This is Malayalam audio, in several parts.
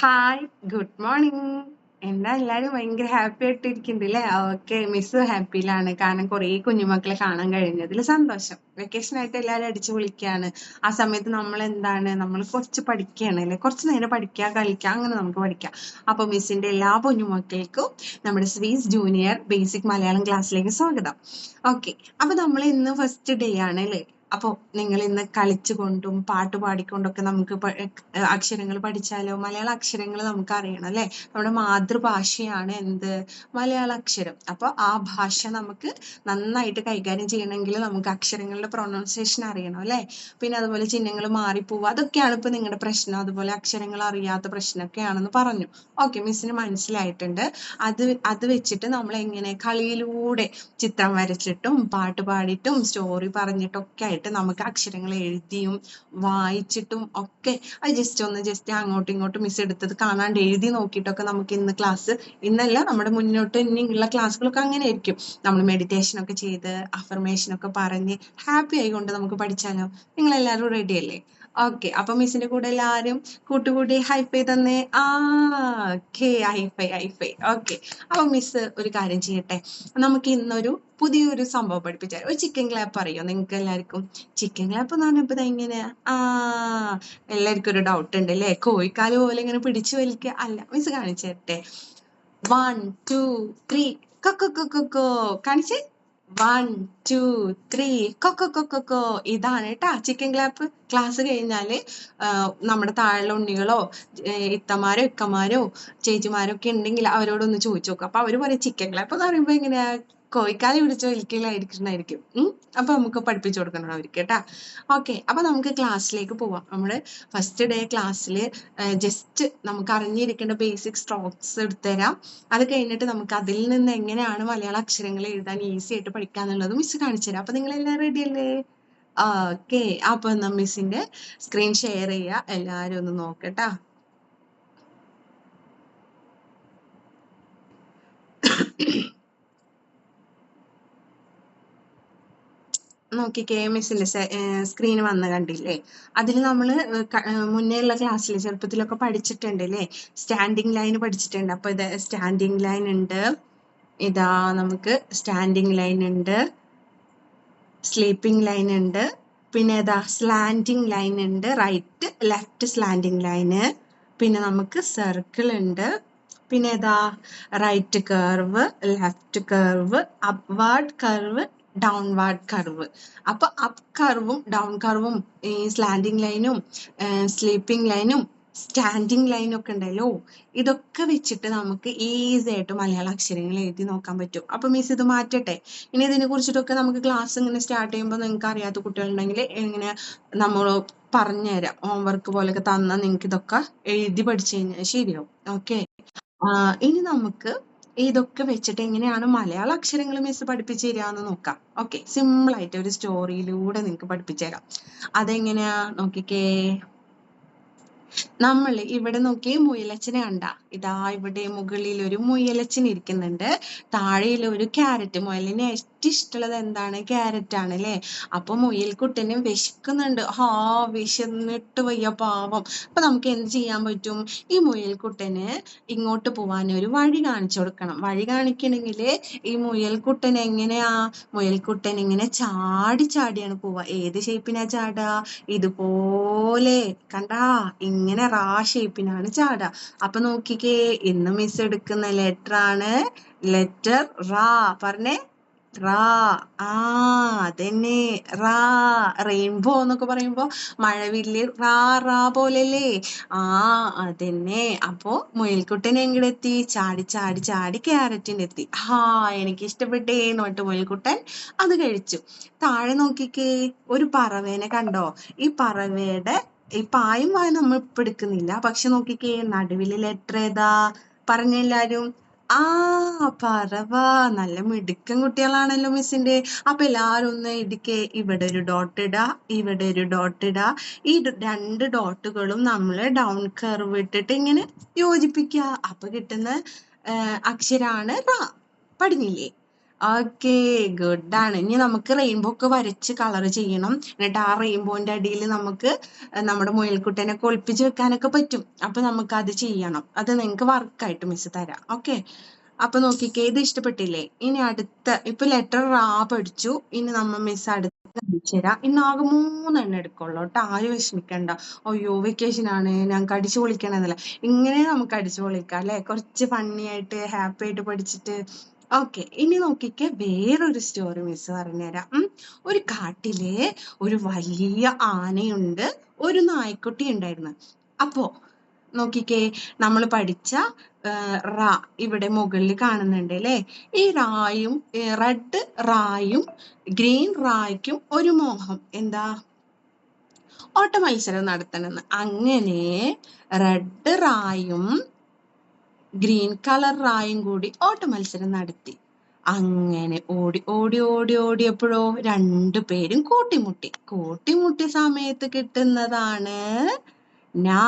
ഹായ് ഗുഡ് മോർണിംഗ് എന്താ എല്ലാരും ഭയങ്കര ഹാപ്പി ആയിട്ട് ഇരിക്കുന്നുണ്ട് ഓക്കെ മിസ് ഹാപ്പിയിലാണ് കാരണം കുറേ കുഞ്ഞുമക്കളെ കാണാൻ കഴിഞ്ഞതിൽ സന്തോഷം. വെക്കേഷൻ ആയിട്ട് എല്ലാവരും അടിച്ചു വിളിക്കുകയാണ് ആ സമയത്ത് നമ്മൾ എന്താണ്? നമ്മൾ കുറച്ച് പഠിക്കുകയാണ് അല്ലെ കുറച്ച് നേരം പഠിക്കുക കളിക്കുക അങ്ങനെ നമുക്ക് പഠിക്കാം. അപ്പൊ മിസ്സിന്റെ എല്ലാ കുഞ്ഞുമക്കൾക്കും നമ്മുടെ സ്വീസ് ജൂനിയർ ബേസിക് മലയാളം ക്ലാസ്സിലേക്ക് സ്വാഗതം. ഓക്കെ അപ്പൊ നമ്മൾ ഇന്ന് ഫസ്റ്റ് ഡേ ആണ് അല്ലേ അപ്പോൾ നിങ്ങൾ ഇന്ന് കളിച്ചുകൊണ്ടും പാട്ട് പാടിക്കൊണ്ടൊക്കെ നമുക്ക് അക്ഷരങ്ങൾ പഠിച്ചാലോ? മലയാള അക്ഷരങ്ങൾ നമുക്ക് അറിയണം അല്ലേ? നമ്മുടെ മാതൃഭാഷയാണ് എന്ത്? മലയാള അക്ഷരം. അപ്പൊ ആ ഭാഷ നമുക്ക് നന്നായിട്ട് കൈകാര്യം ചെയ്യണമെങ്കിൽ നമുക്ക് അക്ഷരങ്ങളുടെ പ്രൊണൗൺസിയേഷൻ അറിയണം അല്ലേ? പിന്നെ അതുപോലെ ചിഹ്നങ്ങൾ മാറിപ്പോവുക. അതൊക്കെയാണ് ഇപ്പൊ നിങ്ങളുടെ പ്രശ്നം. അതുപോലെ അക്ഷരങ്ങൾ അറിയാത്ത പ്രശ്നമൊക്കെയാണെന്ന് പറഞ്ഞു. ഓക്കെ മിസ്സിന് മനസ്സിലായിട്ടുണ്ട്. അത് അത് വെച്ചിട്ട് നമ്മൾ എങ്ങനെ കളിയിലൂടെ ചിത്രം വരച്ചിട്ടും പാട്ട് പാടിയിട്ടും സ്റ്റോറി പറഞ്ഞിട്ടൊക്കെ ആയിട്ട് നമുക്ക് അക്ഷരങ്ങൾ എഴുതിയും വായിച്ചിട്ടും ഒക്കെ. അത് ജസ്റ്റ് ഒന്ന് ജസ്റ്റ് അങ്ങോട്ടും ഇങ്ങോട്ടും മിസ് എടുത്തത് കാണാണ്ട് എഴുതി നോക്കിയിട്ടൊക്കെ നമുക്ക് ഇന്ന് ക്ലാസ് ഇന്നല്ല നമ്മുടെ മുന്നോട്ട് ഇനിയുള്ള ക്ലാസ്സുകളൊക്കെ അങ്ങനെ ആയിരിക്കും. നമ്മൾ മെഡിറ്റേഷൻ ഒക്കെ ചെയ്ത് അഫർമേഷൻ ഒക്കെ പറഞ്ഞ് ഹാപ്പി ആയിക്കൊണ്ട് നമുക്ക് പഠിച്ചാലോ? നിങ്ങൾ എല്ലാവരും റെഡി അല്ലേ? ഓക്കെ അപ്പൊ മിസ്സിന്റെ കൂടെ എല്ലാരും കൂട്ടുകൂടി ഹൈഫൈ തന്നെ. ആ okay hi fi hi fi okay അപ്പൊ മിസ് ഒരു കാര്യം ചെയ്യട്ടെ. നമുക്ക് ഇന്നൊരു പുതിയൊരു സംഭവം പഠിപ്പിച്ചാൽ ഒരു ചിക്കൻ ക്ലാപ്പ് അറിയോ? നിങ്ങൾക്ക് എല്ലാവർക്കും? ചിക്കൻ ക്ലാപ്പ് എന്ന് പറഞ്ഞപ്പോ ഇതെങ്ങനെയാ ആ എല്ലാവർക്കും ഒരു ഡൗട്ട് ഉണ്ട് അല്ലേ? കോഴിക്കാൽ പോലെ ഇങ്ങനെ പിടിച്ചു വലിക്കുക അല്ല മിസ് കാണിച്ചു തരട്ടെ. വൺ ടു ത്രീ കൊക്കോ കൊക്കോ കാണിച്ചേ? വൺ ടു ത്രീ കൊക്കോ കൊക്കോ ഇതാണ് കേട്ടാ ചിക്കൻ ക്ലാപ്പ് ക്ലാസ് കഴിഞ്ഞാൽ നമ്മുടെ താഴെയുള്ള ഉണ്ണികളോ ഇത്തമാരോ ഇക്കമാരോ ചേച്ചിമാരോ ഒക്കെ ഉണ്ടെങ്കിൽ അവരോടൊന്ന് ചോദിച്ചു നോക്കും. അപ്പൊ അവർ പറയും ചിക്കൻ ക്ലാപ്പ് എന്ന് പറയുമ്പോ എങ്ങനെയാ? കോഴിക്കാൽ പിടിച്ച വലിക്കലായിരിക്കുന്നതായിരിക്കും ഉം? അപ്പൊ നമുക്ക് പഠിപ്പിച്ചു കൊടുക്കണം അവർക്ക് കേട്ടാ. ഓക്കെ അപ്പൊ നമുക്ക് ക്ലാസ്സിലേക്ക് പോവാം. നമ്മുടെ ഫസ്റ്റ് ഡേ ക്ലാസ്സിൽ ജസ്റ്റ് നമുക്ക് അറിഞ്ഞിരിക്കേണ്ട ബേസിക് സ്ട്രോക്സ് എടുത്തുതരാം. അത് കഴിഞ്ഞിട്ട് നമുക്ക് അതിൽ നിന്ന് എങ്ങനെയാണ് മലയാള അക്ഷരങ്ങൾ എഴുതാൻ ഈസി ആയിട്ട് പഠിക്കാന്നുള്ളത് മിസ് കാണിച്ചു തരാം. അപ്പൊ നിങ്ങൾ എല്ലാം റെഡി അല്ലേ? ഓക്കെ അപ്പൊ എന്നാ മിസ്സിന്റെ സ്ക്രീൻ ഷെയർ ചെയ്യുക. എല്ലാവരും ഒന്ന് നോക്കട്ടാ. നോക്കിക്കേ എസിന്റെ സ്ക്രീൻ വന്ന് കണ്ടില്ലേ? അതിൽ നമ്മൾ മുന്നേ ഉള്ള ക്ലാസ്സിൽ ചെറുപ്പത്തിലൊക്കെ പഠിച്ചിട്ടുണ്ട് അല്ലേ സ്റ്റാൻഡിങ് ലൈൻ പഠിച്ചിട്ടുണ്ട്. അപ്പോൾ ഇത് സ്റ്റാൻഡിങ് ലൈൻ ഉണ്ട്. ഇതാ നമുക്ക് സ്റ്റാൻഡിങ് ലൈൻ ഉണ്ട്. സ്ലീപ്പിംഗ് ലൈൻ ഉണ്ട്. പിന്നെ ഏതാ സ്ലാൻഡിങ് ലൈൻ ഉണ്ട്. റൈറ്റ് ലെഫ്റ്റ് സ്ലാൻഡിങ് ലൈന് പിന്നെ നമുക്ക് സർക്കിൾ ഉണ്ട്. പിന്നെ ഏതാ right curve left curve upward curve downward curve അപ്പൊ അപ്പ് കർവും ഡൗൺ കർവും ഈ സ്ലാൻഡിങ് ലൈനും സ്ലീപ്പിംഗ് ലൈനും സ്റ്റാൻഡിങ് ലൈനും ഒക്കെ ഉണ്ടല്ലോ. ഇതൊക്കെ വെച്ചിട്ട് നമുക്ക് ഈസി ആയിട്ട് മലയാള അക്ഷരങ്ങൾ എഴുതി നോക്കാൻ പറ്റും. അപ്പൊ മിസ് ഇത് മാറ്റട്ടെ. ഇനി ഇതിനെ കുറിച്ചിട്ടൊക്കെ നമുക്ക് ക്ലാസ് ഇങ്ങനെ സ്റ്റാർട്ട് ചെയ്യുമ്പോൾ നിങ്ങൾക്ക് അറിയാത്ത കുട്ടികളുണ്ടെങ്കിൽ ഇങ്ങനെ നമ്മൾ പറഞ്ഞുതരാം. ഹോംവർക്ക് പോലെയൊക്കെ തന്നാൽ നിങ്ങൾക്ക് ഇതൊക്കെ എഴുതി പഠിച്ചു കഴിഞ്ഞാൽ ശരിയാവും. ഓക്കെ ഇനി നമുക്ക് ഇതൊക്കെ വെച്ചിട്ട് എങ്ങനെയാണ് മലയാള അക്ഷരങ്ങൾ മിസ് പഠിപ്പിച്ചു തരാന്ന് നോക്കാം. ഓക്കെ സിമ്പിൾ ആയിട്ട് ഒരു സ്റ്റോറിയിലൂടെ നിങ്ങൾക്ക് പഠിപ്പിച്ചു തരാം. അതെങ്ങനെയാ? നോക്കിക്കേ. നമ്മൾ ഇവിടെ നോക്കിയേ മുയലച്ചനെ കണ്ട. ഇതാ ഇവിടെ മുകളിൽ ഒരു മുയലച്ചൻ ഇരിക്കുന്നുണ്ട്. താഴെയിൽ ഒരു ക്യാരറ്റ് മുയലിന് ഏറ്റവും ഇഷ്ടമുള്ളത് എന്താണ്? ക്യാരറ്റ് ആണ് അല്ലേ? അപ്പൊ മുയൽക്കുട്ടന് വിശക്കുന്നുണ്ട്. ഹാ വിശന്നിട്ട് വയ്യ പാവം. അപ്പൊ നമുക്ക് എന്ത് ചെയ്യാൻ പറ്റും? ഈ മുയൽക്കുട്ടന് ഇങ്ങോട്ട് പോവാൻ ഒരു വഴി കാണിച്ചു കൊടുക്കണം. വഴി കാണിക്കണമെങ്കിൽ ഈ മുയൽക്കുട്ടൻ എങ്ങനെയാ? മുയൽക്കുട്ടൻ ഇങ്ങനെ ചാടി ചാടിയാണ് പോവുക ഏത് ഷേപ്പിനാ ചാടാ? ഇതുപോലെ. കണ്ടാ? ഇങ്ങനെ റാ ഷേപ്പിനാണ് ചാടുക അപ്പൊ നോക്കിക്കേ ഇന്ന് മിസ് എടുക്കുന്ന ലെറ്റർ ആണ് ലെറ്റർ റാ. പറഞ്ഞേ. റാ. ആ അതന്നെ. റാ. റെയിൻബോ എന്നൊക്കെ പറയുമ്പോ മഴവില്ല് റാ റാ പോലല്ലേ? ആ അതന്നെ. അപ്പോ മുയൽക്കുട്ടൻ എങ്ങടെത്തി? ചാടി ചാടി ചാടി ക്യാരറ്റിന്റെ എത്തി ഹാ എനിക്ക് ഇഷ്ടപ്പെട്ടേ എന്ന് പറഞ്ഞിട്ട് മുയൽക്കുട്ടൻ അത് കഴിച്ചു. താഴെ നോക്കിക്കേ ഒരു പറവേനെ കണ്ടോ? ഈ പറവയുടെ ഈ പായും വായും നമ്മൾ ഇപ്പൊ എടുക്കുന്നില്ല. പക്ഷെ നോക്കിക്കേ നടുവിലെ ലെറ്റർ ഏതാ പറഞ്ഞ എല്ലാരും ആ പറവ നല്ല മിടുക്കൻ കുട്ടികളാണല്ലോ മിസ്സിന്റെ. അപ്പൊ എല്ലാരും ഒന്ന് ഇടിക്കെ ഇവിടെ ഒരു ഡോട്ട് ഇടാ ഇവിടെ ഒരു ഡോട്ട് ഇടാ. ഈ രണ്ട് ഡോട്ടുകളും നമ്മൾ ഡൗൺ കർവ് ഇട്ടിട്ട് ഇങ്ങനെ യോജിപ്പിക്കുക. അപ്പൊ കിട്ടുന്ന അക്ഷരാണ് റ. പഠിഞ്ഞില്ലേ? ഓക്കേ ഗുഡ് ആണ്. ഇനി നമുക്ക് റെയിൻബോ ഒക്കെ വരച്ച് കളർ ചെയ്യണം. എന്നിട്ട് ആ റെയിൻബോന്റെ അടിയിൽ നമുക്ക് നമ്മുടെ മുയൽക്കുട്ടനെ ഒളിപ്പിച്ച് വെക്കാനൊക്കെ പറ്റും. അപ്പൊ നമുക്ക് അത് ചെയ്യണം. അത് നിങ്ങൾക്ക് വർക്കായിട്ട് മിസ് തരാം. ഓക്കെ അപ്പൊ നോക്കിക്കേ ഇത് ഇഷ്ടപ്പെട്ടില്ലേ? ഇനി അടുത്ത ഇപ്പൊ ലെറ്റർ റാ പഠിച്ചു. ഇനി നമ്മ മിസ് അടുത്ത ഇന്ന് ആകെ മൂന്നെണ്ണം എടുക്കുള്ളൂ കേട്ടോ ആരും വിഷമിക്കണ്ട. അയ്യോ വെക്കേഷൻ ആണ്. ഞങ്ങൾക്ക് അടിച്ചു പൊളിക്കണമെന്നല്ല ഇങ്ങനെ നമുക്ക് അടിച്ചു പൊളിക്കാം അല്ലെ? കുറച്ച് ഫണ്ണി ആയിട്ട് ഹാപ്പി ആയിട്ട് പഠിച്ചിട്ട് ഓക്കെ ഇനി നോക്കിക്കേ വേറൊരു സ്റ്റോറി മിസ് പറഞ്ഞുതരാം. ഒരു കാട്ടിലെ ഒരു വലിയ ആനയുണ്ട് ഒരു നായ്ക്കുട്ടി ഉണ്ടായിരുന്നു. അപ്പോ നോക്കിക്കേ നമ്മൾ പഠിച്ച റാ ഇവിടെ മുകളിൽ കാണുന്നുണ്ട് അല്ലേ? ഈ റായും റെഡ് റായും ഗ്രീൻ റായ്ക്കും ഒരു മോഹം. എന്താ? ഓട്ട മത്സരം നടത്തണമെന്ന് അങ്ങനെ റെഡ് റായും ഗ്രീൻ കളർ റായും കൂടി ഓട്ട മത്സരം നടത്തി. അങ്ങനെ ഓടി ഓടി ഓടി ഓടിയപ്പോഴോ രണ്ടു പേരും കൂട്ടിമുട്ടി. കൂട്ടിമുട്ടിയ സമയത്ത് കിട്ടുന്നതാണ് നാ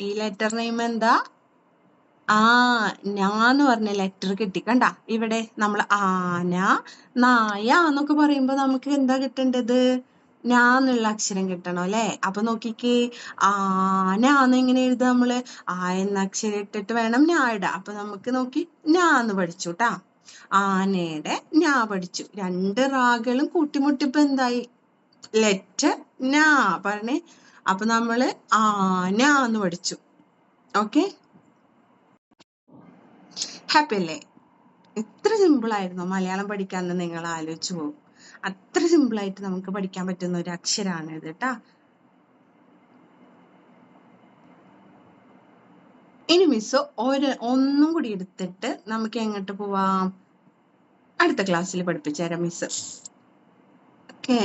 ഈ ലെറ്റർ നെയിം എന്താ? ആ ഞാന്ന് പറഞ്ഞ ലെറ്റർ കിട്ടി. കണ്ട? ഇവിടെ നമ്മൾ ആന നായ എന്നൊക്കെ പറയുമ്പോ നമുക്ക് എന്താ കിട്ടേണ്ടത്? ഞാ എന്നുള്ള അക്ഷരം കിട്ടണം അല്ലെ? അപ്പൊ നോക്കിക്കേ ആന എന്ന് എങ്ങനെ എഴുതുക നമ്മൾ? ആ എന്ന അക്ഷരം ഇട്ടിട്ട് വേണം ഞാ ഇടാം അപ്പൊ നമുക്ക് നോക്കി ഞാ എന്ന് പഠിച്ചു കേട്ടാ ആനയുടെ ഞാ പഠിച്ചു. രണ്ട് റാകളും കൂട്ടിമുട്ടിപ്പോ എന്തായി? ലെറ്റർ ഞാ പറഞ്ഞേ. അപ്പൊ നമ്മൾ ആന എന്ന് പഠിച്ചു. ഓക്കെ? ഹാപ്പി അല്ലേ? എത്ര സിമ്പിൾ ആയിരുന്നു മലയാളം പഠിക്കാന്ന് നിങ്ങൾ ആലോചിച്ചു പോകും അത്ര സിമ്പിൾ ആയിട്ട് നമുക്ക് പഠിക്കാൻ പറ്റുന്ന ഒരു അക്ഷരമാണ് ഇത് കേട്ടാ ഇനി മിസ് ഒരു ഒന്നും കൂടി എടുത്തിട്ട് നമുക്ക് എങ്ങോട്ട് പോവാം? അടുത്ത ക്ലാസ്സിൽ പഠിപ്പിച്ചു തരാം മിസ് ഓക്കേ